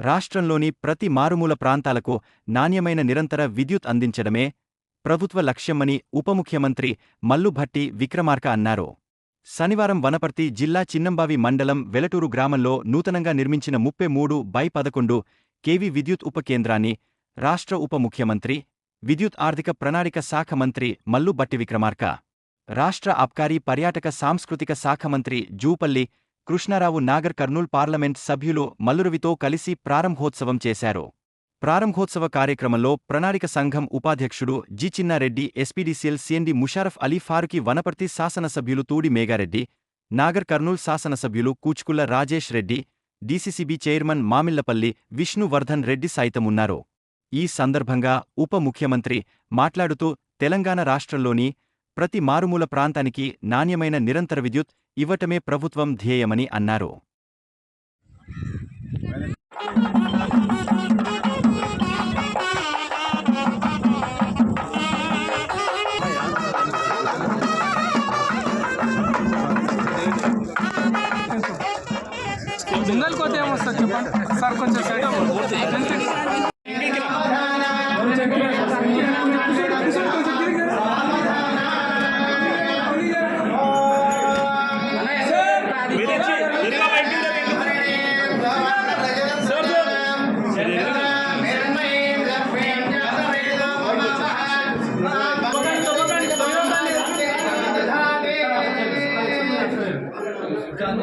రాష్ట్రంలోని ప్రతి మారుమూల ప్రాంతాలకు నాణ్యమైన నిరంతర విద్యుత్ అందించడమే ప్రభుత్వ లక్ష్యమని ఉపముఖ్యమంత్రి మల్లుభట్టి విక్రమార్క అన్నారు. శనివారం వనపర్తి జిల్లా చిన్నంబావి మండలం వెలటూరు గ్రామంలో నూతనంగా నిర్మించిన ముప్పై మూడు బై పదకొండు కేవీ విద్యుత్ ఉప కేంద్రాన్ని రాష్ట్ర ఉప ముఖ్యమంత్రి విద్యుత్ ఆర్థిక ప్రణాళిక శాఖ మంత్రి మల్లు బట్టి విక్రమార్క రాష్ట్ర అబ్కారీ పర్యాటక సాంస్కృతిక శాఖ మంత్రి జూపల్లి కృష్ణారావు నాగర్ కర్నూల్ పార్లమెంట్ సభ్యులు మల్లురవితో కలిసి ప్రారంభోత్సవం చేశారు. ప్రారంభోత్సవ కార్యక్రమంలో ప్రణాళిక సంఘం ఉపాధ్యక్షుడు G. Chinna Reddy SPDCL CMD Musharraf Ali Farooqui Wanaparthy శాసనసభ్యులు తూడి మేఘారెడ్డి నాగర్ కర్నూల్ శాసనసభ్యులు కూచుకుల్ల రాజేష్ రెడ్డి డీసీసీబీ చైర్మన్ మామిళ్ళపల్లి విష్ణువర్ధన్ రెడ్డి సైతమున్నారు. ఈ సందర్భంగా ఉప ముఖ్యమంత్రి మాట్లాడుతూ తెలంగాణ రాష్ట్రంలోని ప్రతి మారుమూల ప్రాంతానికి నాణ్యమైన నిరంతర విద్యుత్ ఇవ్వటమే ప్రభుత్వం ధ్యేయమని అన్నారు. ముందరికి పోతే ఏమొస్తుంది చెప్పండి? సార్ కొంచెం సైడ్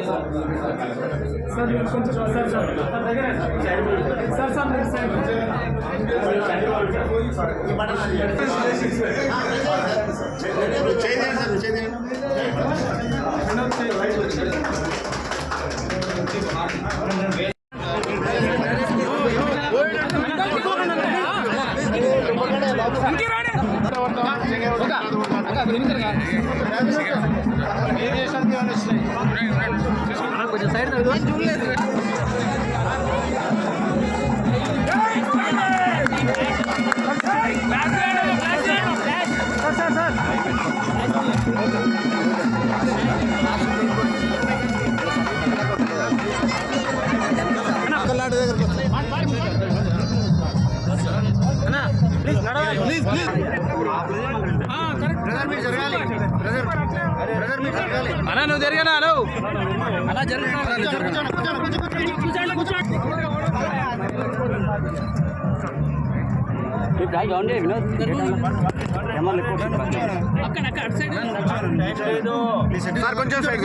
అవ్వండి. సార్ కొంచెం సార్ సార్ సార్ సార్ మీరు సైడ్ కొంచెం సైడ్ అన్నా నువ్వు జరిగానా హలో అలా సార్ కొంచెం సైడ్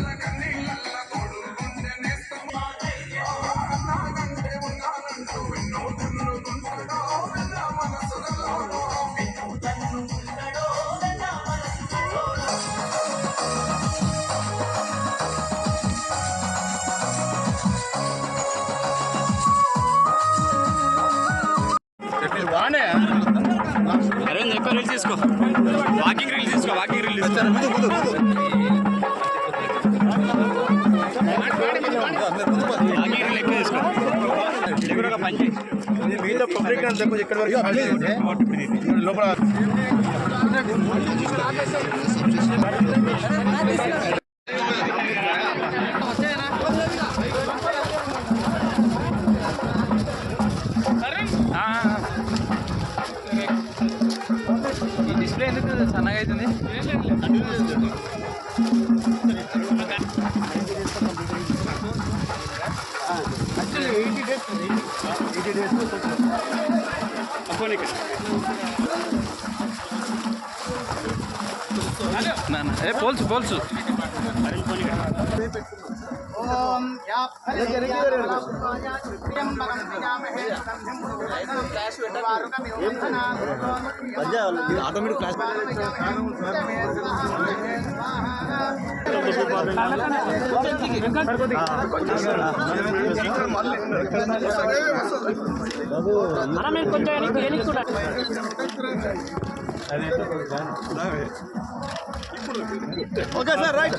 తీసుకో. వాకింగ్ రీల్ తీసుకో వాకింగ్ రీల్ తీసుకో. వాకింగ్ రీల్ ఎక్కువ తీసుకో. పని పబ్లిక్ ఇక్కడ వరకు లోపల సన్నగా అవుతుంది నాన్న, పోల్చు పోల్చు ఆటోమేటిక్ క్లాస్ మీరు కొంచెం ఓకే సార్ రైట్.